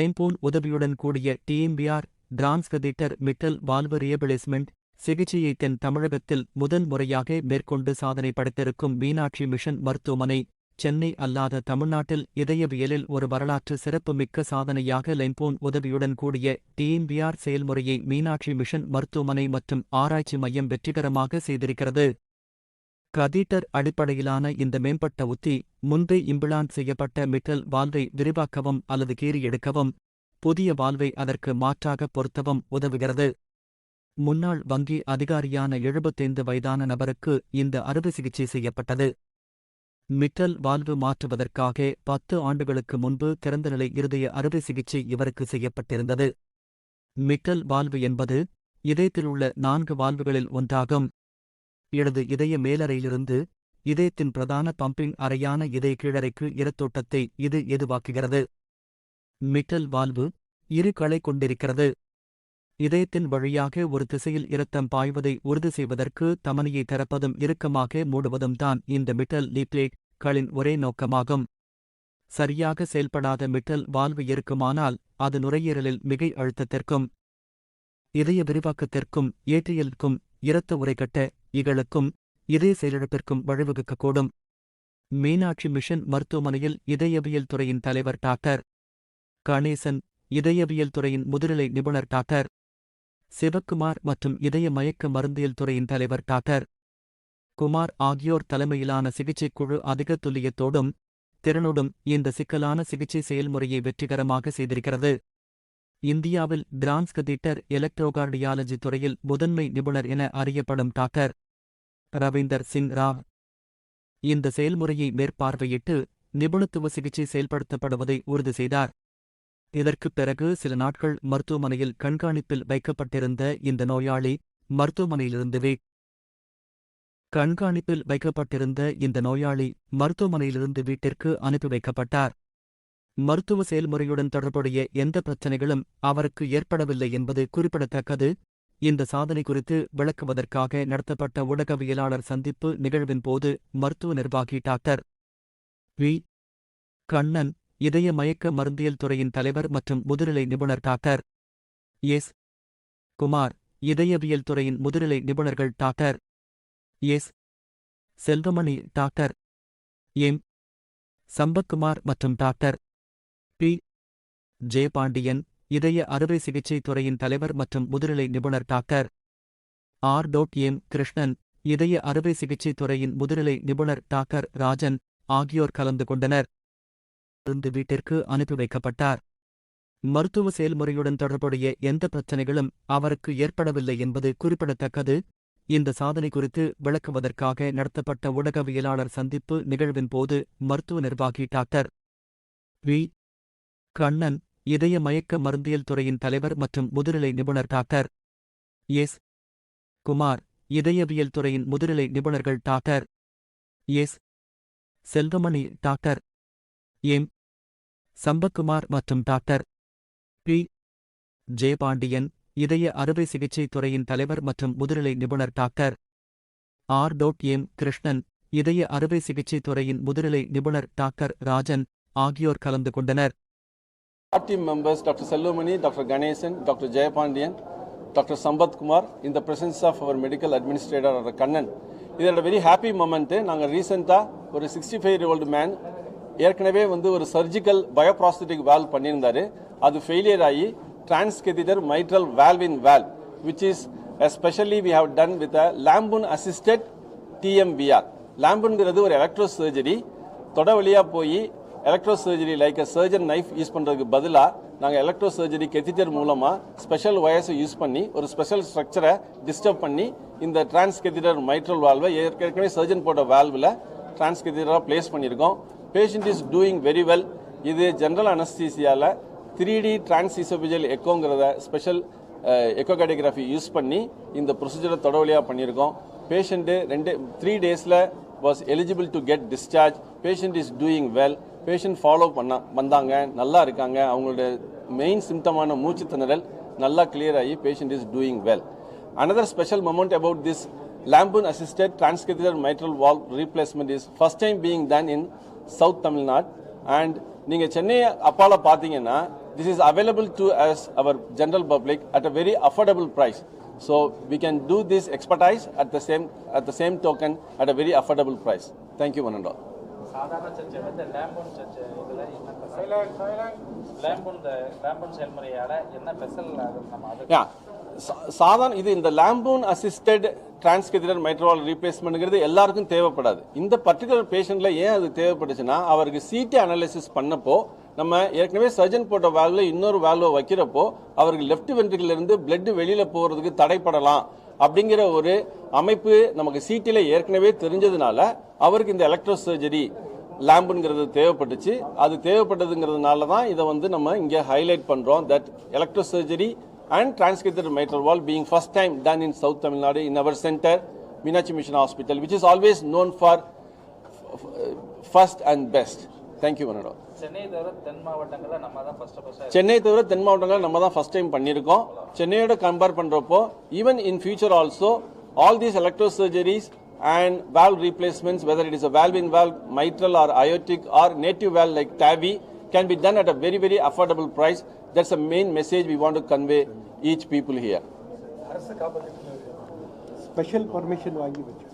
லைம்போன் உதவியுடன் கூடிய டிஎம்பிஆர் டிரான்ஸ்கதிட்டர் மிட்டல் வால்வு ரியபிளேஸ்மெண்ட் சிகிச்சையை தென் தமிழகத்தில் முதன் முறையாக மேற்கொண்டு சாதனை படைத்திருக்கும் மீனாட்சி மிஷன் மருத்துவமனை சென்னை அல்லாத தமிழ்நாட்டில் இதயவியலில் ஒரு வரலாற்று சிறப்புமிக்க சாதனையாக லைம்போன் உதவியுடன் கூடிய டிஎம்பிஆர் செயல்முறையை மீனாட்சி மிஷன் மருத்துவமனை மற்றும் ஆராய்ச்சி மையம் வெற்றிகரமாக செய்திருக்கிறது. கதீட்டர் அடிப்படையிலான இந்த மேம்பட்ட உத்தி முன்பே இம்பிளான் செய்யப்பட்ட மிட்டல் வால்வை விரிவாக்கவும் அல்லது கீறி எடுக்கவும் புதிய வால்வை அதற்கு மாற்றாக பொருத்தவும் உதவுகிறது. முன்னாள் வங்கி அதிகாரியான எழுபத்தைந்து வயதான நபருக்கு இந்த அறுவை சிகிச்சை செய்யப்பட்டது. மிட்டல் வால்வு மாற்றுவதற்காக பத்து ஆண்டுகளுக்கு முன்பு திறந்தநிலை இருதய அறுவை சிகிச்சை இவருக்கு செய்யப்பட்டிருந்தது. மிட்டல் வால்வு என்பது இதயத்திலுள்ள நான்கு வால்வுகளில் ஒன்றாகும். எனது இதய மேலறையிலிருந்து இதயத்தின் பிரதான பம்பிங் அறையான இதய கீழறைக்கு இரத்தோட்டத்தை இது எதுவாக்குகிறது? மிட்டல் வால்வு இரு களை கொண்டிருக்கிறது. இதயத்தின் வழியாக ஒரு திசையில் இரத்தம் பாய்வதை உறுதி செய்வதற்கு தமனியை திறப்பதும் இறுக்கமாக மூடுவதும் தான் இந்த மிட்டல் லீப்லேட் களின் ஒரே நோக்கமாகும். சரியாக செயல்படாத மிட்டல் வால்வு இருக்குமானால் அது நுரையீரலில் மிகை அழுத்தத்திற்கும் இதய விரிவாக்கத்திற்கும் ஏற்றியலுக்கும் இரத்த உரைக்கட்ட இகளுக்கும் இதய செயலிழப்பிற்கும் வழிவகுக்கக்கூடும். மீனாட்சி மிஷன் மருத்துவமனையில் இதயவியல் துறையின் தலைவர் டாக்டர். கணேசன் இதயவியல் துறையின் முதுநிலை நிபுணர் டாக்டர். சிவக்குமார் மற்றும் இதய மயக்க மருந்தியல் துறையின் தலைவர் டாக்டர். குமார் ஆகியோர் தலைமையிலான சிகிச்சைக் குழு அதிக துல்லியத்தோடும் திறனோடும் இந்த சிக்கலான சிகிச்சை செயல்முறையை வெற்றிகரமாக செய்திருக்கிறது. இந்தியாவில் டிரான்ஸ்கதீட்டர் எலக்ட்ரோகார்டியாலஜி துறையில் முதன்மை நிபுணர் என அறியப்படும் டாக்டர் ரவீந்தர் சிங் ராவ் இந்த செயல்முறையை மேற்பார்வையிட்டு நிபுணத்துவ சிகிச்சை செயல்படுத்தப்படுவதை உறுதி செய்தார். இதற்குப் பிறகு சில நாட்கள் மருத்துவமனையில் கண்காணிப்பில் வைக்கப்பட்டிருந்த இந்த நோயாளி மருத்துவமனையிலிருந்துவே கண்காணிப்பில் வைக்கப்பட்டிருந்த இந்த நோயாளி மருத்துவமனையிலிருந்து வீட்டிற்கு அனுப்பி வைக்கப்பட்டார். மருத்துவ செயல்முறையுடன் தொடர்புடைய எந்த பிரச்சனைகளும் அவருக்கு ஏற்படவில்லை என்பது குறிப்பிடத்தக்கது. இந்த சாதனை குறித்து விளக்குவதற்காக நடத்தப்பட்ட ஊடகவியலாளர் சந்திப்பு நிகழ்வின் போது மருத்துவ நிர்வாகி டாக்டர் வி. கண்ணன் இதய மயக்க மருந்தியல் துறையின் தலைவர் மற்றும் முதுநிலை நிபுணர் டாக்டர் எஸ். குமார் இதயவியல் துறையின் முதுநிலை நிபுணர்கள் doctor S. Selvamani doctor M. Sampathkumar மற்றும் டாக்டர் ஜெயபாண்டியன் இதய அறுவை சிகிச்சை துறையின் தலைவர் மற்றும் முதுநிலை நிபுணர் டாக்டர். ஆர். டோட். எம். கிருஷ்ணன் இதய அறுவை சிகிச்சை துறையின் முதுநிலை நிபுணர் டாக்டர் ராஜன் ஆகியோர் கலந்து கொண்டனர். இருந்து வீட்டிற்கு அனுப்பி வைக்கப்பட்டார். மருத்துவ செயல்முறையுடன் தொடர்புடைய எந்த பிரச்சனைகளும் அவருக்கு ஏற்படவில்லை என்பது குறிப்பிடத்தக்கது. இந்த சாதனை குறித்து விளக்குவதற்காக நடத்தப்பட்ட ஊடகவியலாளர் சந்திப்பு நிகழ்வின் போது மருத்துவ நிர்வாகி டாக்டர். வி. கண்ணன் இதய மயக்க மருந்தியல் துறையின் தலைவர் மற்றும் முதுநிலை நிபுணர் டாக்டர் எஸ். குமார் இதயவியல் துறையின் முதுநிலை நிபுணர்கள் doctor S. Selvamani doctor M. Sampathkumar மற்றும் டாக்டர் பி. ஜெயபாண்டியன் இதய அறுவை சிகிச்சை துறையின் தலைவர் மற்றும் முதுநிலை நிபுணர் டாக்டர் ஆர். டோட். எம். கிருஷ்ணன் இதய அறுவை சிகிச்சை துறையின் முதுநிலை நிபுணர் டாக்டர் ராஜன் ஆகியோர் கலந்து கொண்டனர். Our team members doctor Selvamani, doctor Ganesan doctor Jayapandian doctor Sambat Kumar in the presence of our medical Kannan இதோட வெரி ஹாப்பி மொமெண்ட்டு நாங்கள் ரீசெண்டாக ஒரு sixty five year old man ஏற்கனவே வந்து ஒரு சர்ஜிக்கல் பயோப்ராஸ்தட்டிக் வேல் பண்ணியிருந்தாரு. அது ஃபெயிலியர் ஆகி transcatheter mitral valve in valve which is especially we have done with a LAMPOON assisted TMVR லேம்புன்கிறது ஒரு எலக்ட்ரோ சர்ஜரி தொட வழியாக போய் electro surgery like a surgeon knife use பண்ணுறதுக்கு பதிலாக நாங்கள் எலக்ட்ரோ சர்ஜரி கெத்திட்டர் மூலமாக ஸ்பெஷல் ஒயர்ஸை யூஸ் பண்ணி ஒரு ஸ்பெஷல் ஸ்ட்ரக்சரை டிஸ்டர்ப் பண்ணி இந்த டிரான்ஸ்கெத்திடர் மைட்ரல் வால்வை ஏற்கனவே சர்ஜன் போட்ட வால்வில் டிரான்ஸ்கெத்திடராக பிளேஸ் பண்ணியிருக்கோம். Patient is doing very well இது ஜென்ரல் அனஸ்தீசியாவில் த்ரீ டி டிரான்ஸ்இசோபிஜல் எக்கோங்கிறத ஸ்பெஷல் எக்கோகார்டியோகிராஃபி யூஸ் பண்ணி இந்த ப்ரொசீஜரை தொடவழியாக பண்ணியிருக்கோம். பேஷண்ட்டு ரெண்டு த்ரீ டேஸில் was eligible to get discharge patient is doing well patient follow பண்ணா வந்தாங்க நல்லா இருக்காங்க அவங்களுடைய மெயின் சிம்டமான மூச்சு திணறல் நல்லா கிளியர் ஆகி patient is doing well another special moment about this LAMPOON assisted transcatheter mitral valve replacement is first time being done in south Tamil Nadu and நீங்கள் சென்னை அப்பால பார்த்தீங்கன்னா this is available to us our general public at a very affordable price so we can do this expertise at the same at the same token at a very affordable price thank you one and all சாதாரண சர்ச்சை வந்து லேம்பூன் சர்ச்சை இதில் என்ன லேம்பூன் லேம்பூன் செயல்முறையால் என்ன special ஆகுது நம்ம அது சாதாரண இது இந்த லேம்பூன் அசிஸ்டட் டிரான்ஸ்கெதிரல் மைட்ரோவால் ரீப்ளேஸ்மெண்ட்ங்கிறது எல்லாருக்கும் தேவைப்படாது. இந்த பர்டிகுலர் பேஷண்ட்ல ஏன் அது தேவைப்பட்டுச்சுன்னா அவருக்கு சிடி அனாலிசிஸ் பண்ணப்போ நம்ம ஏற்கனவே சர்ஜன் போட்ட வேல்வ்ல இன்னொரு வேல்வை வைக்கிறப்போ அவருக்கு லெஃப்ட் வென்ட்ரிகிள் இருந்து பிளட் வெளியில போறதுக்கு தடைப்படலாம். அப்படிங்கிற ஒரு அமைப்பு நமக்கு சீட்டில் ஏற்கனவே தெரிஞ்சதுனால அவருக்கு இந்த எலக்ட்ரோ சர்ஜரி லேம்புங்கிறது தேவைப்பட்டுச்சு. அது தேவைப்பட்டதுங்கிறதுனால தான் இதை வந்து நம்ம இங்கே ஹைலைட் பண்ணுறோம் that electro surgery and transcatheter mitral valve being first time done in south Tamil Nadu in our centre Meenakshi mission hospital which is always known for first and best thank you வனடோ Chennai தவிர தென் மாவட்டங்களில் நம்ம தான் first ஃபஸ்ட்டாக சென்னை தவிர தென் மாவட்டங்கள் நம்ம தான் ஃபர்ஸ்ட் டைம் பண்ணியிருக்கோம் சென்னையோட கம்பேர் பண்ணுறப்போ even in future also all these electro surgeries and valve replacements whether it is a valve in valve mitral or aortic or native valve like TAVI can be done at a very very affordable price that's the main message we want to convey each people here special permission வாங்கி வச்சு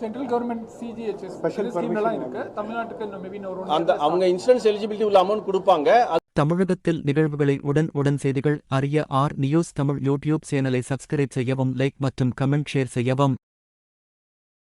central government CGHS Special ஸ்கீம்லாம் இருக்கு. தமிழ்நாட்டுக்கு இன்னும் maybe ஒரு அந்த அவங்க insurance eligibility உள்ள அமௌண்ட் கொடுப்பாங்க. தமிழகத்தில் நிகழ்வுகளை உடன் உடன் செய்திகள் அறிய ஆர் நியூஸ் தமிழ் யூடியூப் சேனலை சப்ஸ்கிரைப் செய்யவும் லைக் மற்றும் கமெண்ட் ஷேர் செய்யவும்.